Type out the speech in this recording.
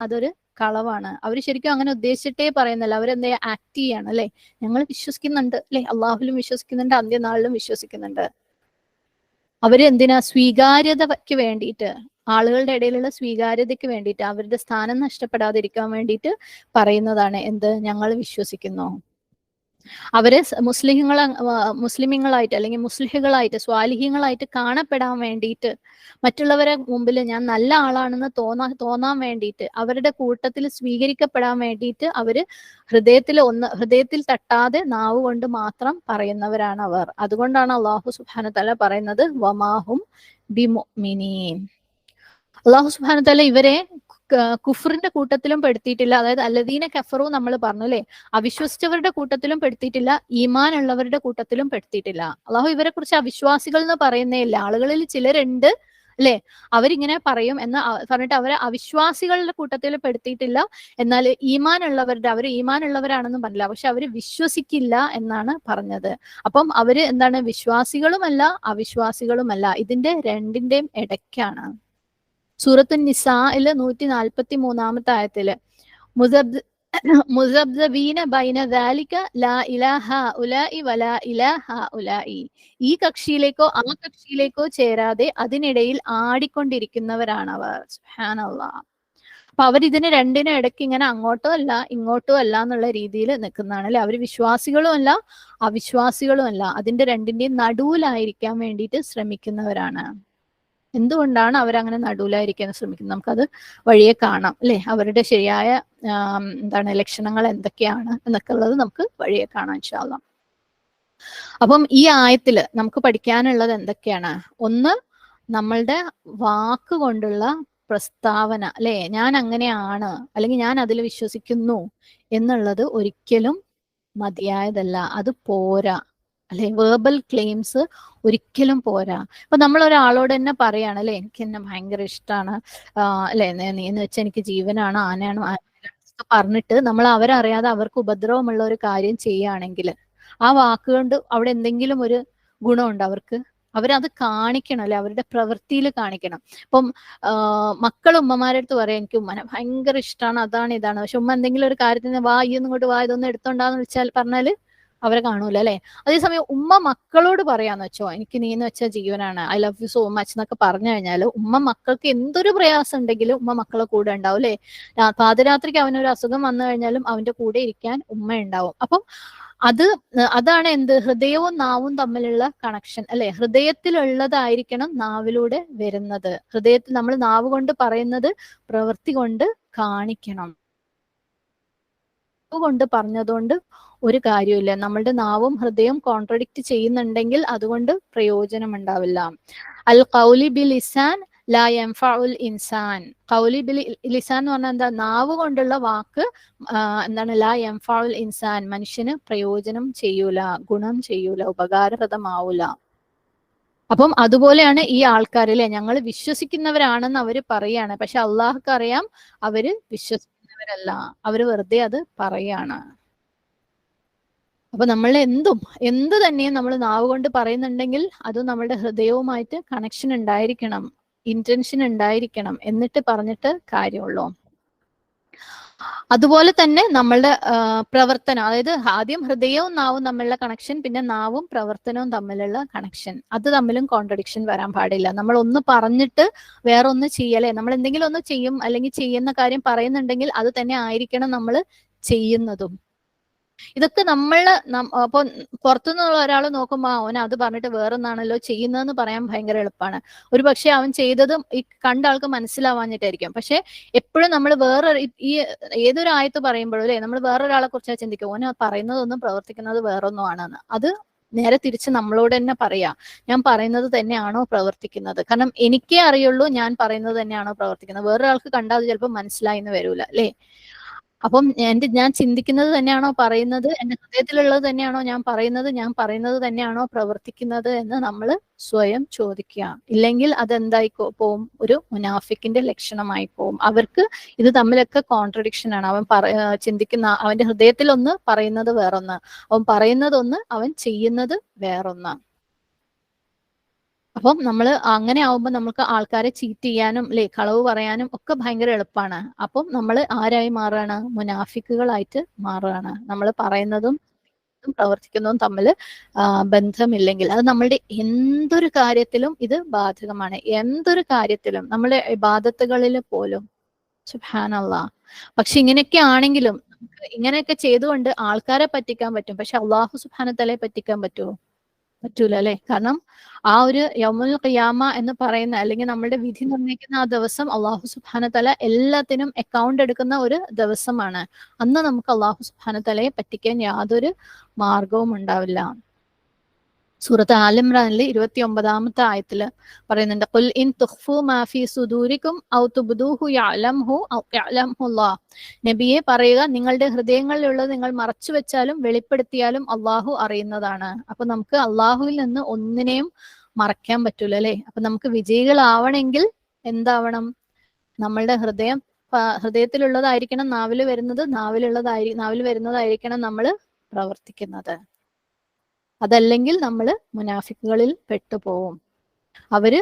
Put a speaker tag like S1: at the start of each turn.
S1: അതൊരു കളവാണ്. അവർ ശരിക്കും അങ്ങനെ ഉദ്ദേശിച്ചിട്ടേ പറയുന്നില്ല. അവരെന്താ ആക്ട് ചെയ്യാണ് അല്ലെ? ഞങ്ങൾ വിശ്വസിക്കുന്നുണ്ട് അല്ലെ? അള്ളാഹുലും വിശ്വസിക്കുന്നുണ്ട് അന്ത്യനാളിലും വിശ്വസിക്കുന്നുണ്ട്. അവർ എന്തിനാ? സ്വീകാര്യതയ്ക്ക് വേണ്ടിയിട്ട് ആളുകളുടെ ഇടയിലുള്ള സ്വീകാര്യതയ്ക്ക് വേണ്ടിയിട്ട് അവരുടെ സ്ഥാനം നഷ്ടപ്പെടാതിരിക്കാൻ വേണ്ടിയിട്ട് പറയുന്നതാണ് എന്ത് ഞങ്ങൾ വിശ്വസിക്കുന്നു. അവരെ മുസ്ലിങ്ങൾ മുസ്ലിമിങ്ങളായിട്ട് അല്ലെങ്കിൽ മുസ്ലിഹുകളായിട്ട് സ്വാലിഹ്യങ്ങളായിട്ട് കാണപ്പെടാൻ വേണ്ടിയിട്ട് മറ്റുള്ളവരെ മുമ്പിൽ ഞാൻ നല്ല ആളാണെന്ന് തോന്നാ തോന്നാൻ വേണ്ടിയിട്ട് അവരുടെ കൂട്ടത്തിൽ സ്വീകരിക്കപ്പെടാൻ വേണ്ടിയിട്ട് അവർ ഹൃദയത്തിൽ ഒന്ന് ഹൃദയത്തിൽ തട്ടാതെ നാവ് കൊണ്ട് മാത്രം പറയുന്നവരാണ് അവർ അതുകൊണ്ടാണ് അള്ളാഹു സുബാന തല പറയുന്നത് വമാഹും ബിമുഅ്മിനീൻ. അള്ളാഹു സുബാന തല ഇവരെ കുഫറിന്റെ കൂട്ടത്തിലും പെടുത്തിയിട്ടില്ല. അതായത് അല്ലദീന കഫറു നമ്മൾ പറഞ്ഞു അല്ലെ? അവിശ്വസിച്ചവരുടെ കൂട്ടത്തിലും പെടുത്തിയിട്ടില്ല ഈമാൻ ഉള്ളവരുടെ കൂട്ടത്തിലും പെടുത്തിയിട്ടില്ല. അള്ളാഹു ഇവരെ കുറിച്ച് അവിശ്വാസികൾ എന്ന് പറയുന്നേ ഇല്ല ആളുകളിൽ ചിലരുണ്ട് അല്ലെ? അവരിങ്ങനെ പറയും എന്ന് പറഞ്ഞിട്ട് അവരെ അവിശ്വാസികളുടെ കൂട്ടത്തിൽ പെടുത്തിയിട്ടില്ല. എന്നാൽ ഈമാൻ ഉള്ളവരുടെ അവർ ഈമാൻ ഉള്ളവരാണെന്നും പറഞ്ഞില്ല. പക്ഷെ അവർ വിശ്വസിക്കില്ല എന്നാണ് പറഞ്ഞത്. അപ്പം അവർ എന്താണ്? വിശ്വാസികളുമല്ല അവിശ്വാസികളുമല്ല. ഇതിന്റെ രണ്ടിന്റെയും ഇടയ്ക്കാണ്. സൂറത്തു നിസായിൽ നൂറ്റി നാൽപ്പത്തി മൂന്നാമത്തെ ആയത്തിൽ മുസബ് ബൈന ദാലിക ലാ ഈ കക്ഷിയിലേക്കോ ആ കക്ഷിയിലേക്കോ ചേരാതെ അതിനിടയിൽ ആടിക്കൊണ്ടിരിക്കുന്നവരാണ് അവർ സുബ്ഹാനല്ലാ. അപ്പൊ അവരിതിന് രണ്ടിനും ഇടയ്ക്ക് ഇങ്ങനെ അങ്ങോട്ടോ അല്ല ഇങ്ങോട്ടോ അല്ല എന്നുള്ള രീതിയിൽ നിൽക്കുന്നതാണ് അല്ലെ? അവർ വിശ്വാസികളും അല്ല അവിശ്വാസികളും അല്ല. അതിന്റെ രണ്ടിന്റെയും നടുവിലായിരിക്കാൻ വേണ്ടിയിട്ട് ശ്രമിക്കുന്നവരാണ്. എന്തുകൊണ്ടാണ് അവരങ്ങനെ നടുവിലായിരിക്കാൻ ശ്രമിക്കുന്നത്? നമുക്കത് വഴിയെ കാണാം അല്ലെ? അവരുടെ ശരിയായ എന്താണ് ലക്ഷണങ്ങൾ എന്തൊക്കെയാണ് എന്നൊക്കെ ഉള്ളത് നമുക്ക് വഴിയെ കാണാൻ ഇൻഷാല്ല അപ്പം ഈ ആയത്തിൽ നമുക്ക് പഠിക്കാനുള്ളത് എന്തൊക്കെയാണ്? ഒന്ന് നമ്മളുടെ വാക്ക് കൊണ്ടുള്ള പ്രസ്താവന അല്ലെ? ഞാൻ അങ്ങനെയാണ് അല്ലെങ്കിൽ ഞാൻ അതിൽ വിശ്വസിക്കുന്നു എന്നുള്ളത് ഒരിക്കലും മതിയായതല്ല അത് പോരാ. അല്ലെ വേർബൽ ക്ലെയിംസ് ഒരിക്കലും പോരാ. ഇപ്പൊ നമ്മൾ ഒരാളോട് തന്നെ പറയാണ് അല്ലെ എനിക്ക് എന്നെ ഭയങ്കര ഇഷ്ടമാണ് അല്ലെ നീ എന്ന് വെച്ചാൽ എനിക്ക് ജീവനാണ് ആനയാണ് പറഞ്ഞിട്ട് നമ്മൾ അവരറിയാതെ അവർക്ക് ഉപദ്രവമുള്ള ഒരു കാര്യം ചെയ്യുകയാണെങ്കിൽ ആ വാക്കുകൊണ്ട് അവിടെ എന്തെങ്കിലും ഒരു ഗുണമുണ്ട് അവർക്ക്? അവരത് കാണിക്കണം അല്ലെ അവരുടെ പ്രവൃത്തിയിൽ കാണിക്കണം. ഇപ്പം മക്കൾ ഉമ്മമാരുടെ അടുത്ത് പറയാം എനിക്ക് ഉമ്മനെ ഭയങ്കര ഇഷ്ടമാണ് അതാണ് ഇതാണ്. പക്ഷെ ഉമ്മ എന്തെങ്കിലും ഒരു കാര്യത്തിന് വാ ഇങ്ങോട്ട് വാ ഇതൊന്നും എടുത്തോണ്ടാന്ന് വെച്ചാൽ പറഞ്ഞാൽ അവരെ കാണൂല അല്ലെ? അതേസമയം ഉമ്മ മക്കളോട് പറയാന്ന് വെച്ചോ എനിക്ക് നീ എന്ന് വെച്ചാൽ ജീവനാണ് I love you so much എന്നൊക്കെ പറഞ്ഞു കഴിഞ്ഞാൽ ഉമ്മ മക്കൾക്ക് എന്തൊരു പ്രയാസം ഉണ്ടെങ്കിലും ഉമ്മ മക്കളെ കൂടെ ഉണ്ടാവും അല്ലെ? പാതിരാത്രിക്ക് അവനൊരു അസുഖം വന്നു കഴിഞ്ഞാലും അവന്റെ കൂടെ ഇരിക്കാൻ ഉമ്മ ഉണ്ടാവും. അപ്പം അത് അതാണ് എന്ത്? ഹൃദയവും നാവും തമ്മിലുള്ള കണക്ഷൻ അല്ലെ? ഹൃദയത്തിലുള്ളതായിരിക്കണം നാവിലൂടെ വരുന്നത്. ഹൃദയത്തിൽ നമ്മൾ നാവ് കൊണ്ട് പറയുന്നത് പ്രവൃത്തി കൊണ്ട് കാണിക്കണം. കൊണ്ട് പറഞ്ഞതുകൊണ്ട് ഒരു കാര്യമില്ല നമ്മളുടെ നാവും ഹൃദയം കോൺട്രഡിക്റ്റ് ചെയ്യുന്നുണ്ടെങ്കിൽ അതുകൊണ്ട് പ്രയോജനം ഉണ്ടാവില്ല. അൽ കൗലി ബിൽ ഇസാൻ ലാ എംഫാഉൽ ഇൻസാൻ. കൗലി ബിൽ ലിസാൻ എന്ന് പറഞ്ഞാൽ എന്താ? നാവ് കൊണ്ടുള്ള വാക്ക് എന്താണ്? ലാ എംഫാഉൽ ഇൻസാൻ. മനുഷ്യന് പ്രയോജനം ചെയ്യൂല ഗുണം ചെയ്യൂല ഉപകാരപ്രദമാവൂല. അപ്പം അതുപോലെയാണ് ഈ ആൾക്കാരിലെ ഞങ്ങൾ വിശ്വസിക്കുന്നവരാണെന്ന് അവർ പറയാണ്. പക്ഷെ അള്ളാഹുക്ക് അറിയാം അവർ വിശ്വസിക്കുന്നവരല്ല. അവർ വെറുതെ അത് പറയാണ്. അപ്പൊ നമ്മൾ എന്തും എന്ത് തന്നെയും നമ്മൾ നാവ് കൊണ്ട് പറയുന്നുണ്ടെങ്കിൽ അത് നമ്മളുടെ ഹൃദയവുമായിട്ട് കണക്ഷൻ ഉണ്ടായിരിക്കണം ഇന്റൻഷൻ ഉണ്ടായിരിക്കണം എന്നിട്ട് പറഞ്ഞിട്ട് കാര്യമുള്ളൂ. അതുപോലെ തന്നെ നമ്മളുടെ പ്രവർത്തനം അതായത് ആദ്യം ഹൃദയവും നാവും തമ്മിലുള്ള കണക്ഷൻ പിന്നെ നാവും പ്രവർത്തനവും തമ്മിലുള്ള കണക്ഷൻ അത് തമ്മിലും കോൺട്രഡിക്ഷൻ വരാൻ പാടില്ല. നമ്മൾ ഒന്ന് പറഞ്ഞിട്ട് വേറെ ഒന്ന് ചെയ്യലേ നമ്മൾ എന്തെങ്കിലും ഒന്ന് ചെയ്യും അല്ലെങ്കിൽ ചെയ്യുന്ന കാര്യം പറയുന്നുണ്ടെങ്കിൽ അത് തന്നെ ആയിരിക്കണം നമ്മൾ ചെയ്യുന്നതും. ഇതൊക്കെ നമ്മൾ അപ്പൊ പുറത്തുനിന്നുള്ള ഒരാൾ നോക്കുമ്പോൾ അവൻ അത് പറഞ്ഞിട്ട് വേറൊന്നാണല്ലോ ചെയ്യുന്നതെന്ന് പറയാൻ ഭയങ്കര എളുപ്പമാണ് ഒരു പക്ഷെ അവൻ ചെയ്തതും ഈ കണ്ട ആൾക്ക് മനസ്സിലാവാഞ്ഞിട്ടായിരിക്കും. പക്ഷെ എപ്പോഴും നമ്മൾ വേറെ ഈ ഏതൊരു ആയത്ത് പറയുമ്പോഴും അല്ലെ നമ്മൾ വേറൊരാളെ കുറിച്ച് ചിന്തിക്കും ഓന പറയുന്നതൊന്നും പ്രവർത്തിക്കുന്നത് വേറൊന്നും ആണെന്ന് അത് നേരെ തിരിച്ച് നമ്മളോട് തന്നെ പറയാ ഞാൻ പറയുന്നത് തന്നെയാണോ പ്രവർത്തിക്കുന്നത്? കാരണം എനിക്കേ അറിയുള്ളൂ ഞാൻ പറയുന്നത് തന്നെയാണോ പ്രവർത്തിക്കുന്നത്. വേറൊരാൾക്ക് കണ്ടാൽ ചിലപ്പോൾ മനസ്സിലായി എന്ന് വരൂല അല്ലേ? അപ്പം എന്റെ ഞാൻ ചിന്തിക്കുന്നത് തന്നെയാണോ പറയുന്നത്? എന്റെ ഹൃദയത്തിലുള്ളത് തന്നെയാണോ ഞാൻ പറയുന്നത്? ഞാൻ പറയുന്നത് തന്നെയാണോ പ്രവർത്തിക്കുന്നത് എന്ന് നമ്മൾ സ്വയം ചോദിക്കുക. ഇല്ലെങ്കിൽ അതെന്തായി പോവും? ഒരു മുനാഫിക്കിന്റെ ലക്ഷണമായി പോവും. അവർക്ക് ഇത് തമ്മിലൊക്കെ കോൺട്രഡിക്ഷൻ ആണ്. അവൻ ചിന്തിക്കുന്ന അവന്റെ ഹൃദയത്തിൽ ഒന്ന് പറയുന്നത് വേറൊന്ന്. അവൻ പറയുന്നതൊന്ന് അവൻ ചെയ്യുന്നത് വേറൊന്ന്. അപ്പം നമ്മൾ അങ്ങനെ ആവുമ്പോൾ നമുക്ക് ആൾക്കാരെ ചീറ്റ് ചെയ്യാനും അല്ലെ കളവ് പറയാനും ഒക്കെ ഭയങ്കര എളുപ്പമാണ് അപ്പം നമ്മൾ ആരായി മാറുകയാണ് മുനാഫിക്കുകളായിട്ട് മാറുകയാണ് നമ്മൾ പറയുന്നതും പ്രവർത്തിക്കുന്നതും തമ്മിൽ ബന്ധമില്ലെങ്കിൽ. അത് നമ്മളുടെ എന്തൊരു കാര്യത്തിലും ഇത് ബാധകമാണ്. എന്തൊരു കാര്യത്തിലും നമ്മുടെ ഇബാദത്തുകളിൽ പോലും. സുഹാനല്ല പക്ഷെ ഇങ്ങനെയൊക്കെ ആണെങ്കിലും ഇങ്ങനെയൊക്കെ ചെയ്തുകൊണ്ട് ആൾക്കാരെ പറ്റിക്കാൻ പറ്റും. പക്ഷെ അള്ളാഹു സുബാനത്തലെ പറ്റിക്കാൻ പറ്റുമോ? പറ്റൂല അല്ലെ കാരണം ആ ഒരു യമുൽ ഖിയാമ എന്ന് പറയുന്ന അല്ലെങ്കിൽ നമ്മളുടെ വിധി നിർണയിക്കുന്ന ആ ദിവസം അള്ളാഹു സുബാനത്തല എല്ലാത്തിനും അക്കൗണ്ട് എടുക്കുന്ന ഒരു ദിവസമാണ്. അന്ന് നമുക്ക് അള്ളാഹു സുബാനത്തലയെ പറ്റിക്കാൻ യാതൊരു മാർഗവും ഉണ്ടാവില്ല സൂറത്ത് ആലിമ്രാനിൽ ഇരുപത്തി ഒമ്പതാമത്തെ ആയത്തിൽ പറയുന്നുണ്ട് ഖുൽ ഇൻ തുഖ്ഫു മാ ഫീ സുദൂരിക്കും ഔ തുബ്ദൂഹു യഅലംഹു ഔ നബിയെ പറയുക നിങ്ങളുടെ ഹൃദയങ്ങളിലുള്ളത് നിങ്ങൾ മറച്ചു വെച്ചാലും വെളിപ്പെടുത്തിയാലും അള്ളാഹു അറിയുന്നതാണ്. അപ്പൊ നമുക്ക് അള്ളാഹുവിൽ നിന്ന് ഒന്നിനെയും മറയ്ക്കാൻ പറ്റൂല അല്ലേ? അപ്പൊ നമുക്ക് വിജയികളാവണമെങ്കിൽ എന്താവണം? നമ്മളുടെ ഹൃദയം ഹൃദയത്തിലുള്ളതായിരിക്കണം നാവിൽ വരുന്നത് നാവിലുള്ളതായി നാവിൽ വരുന്നതായിരിക്കണം നമ്മൾ പ്രവർത്തിക്കുന്നത്. അതല്ലെങ്കിൽ നമ്മൾ മുനാഫിക്കുകളിൽ പെട്ടുപോകും അവർ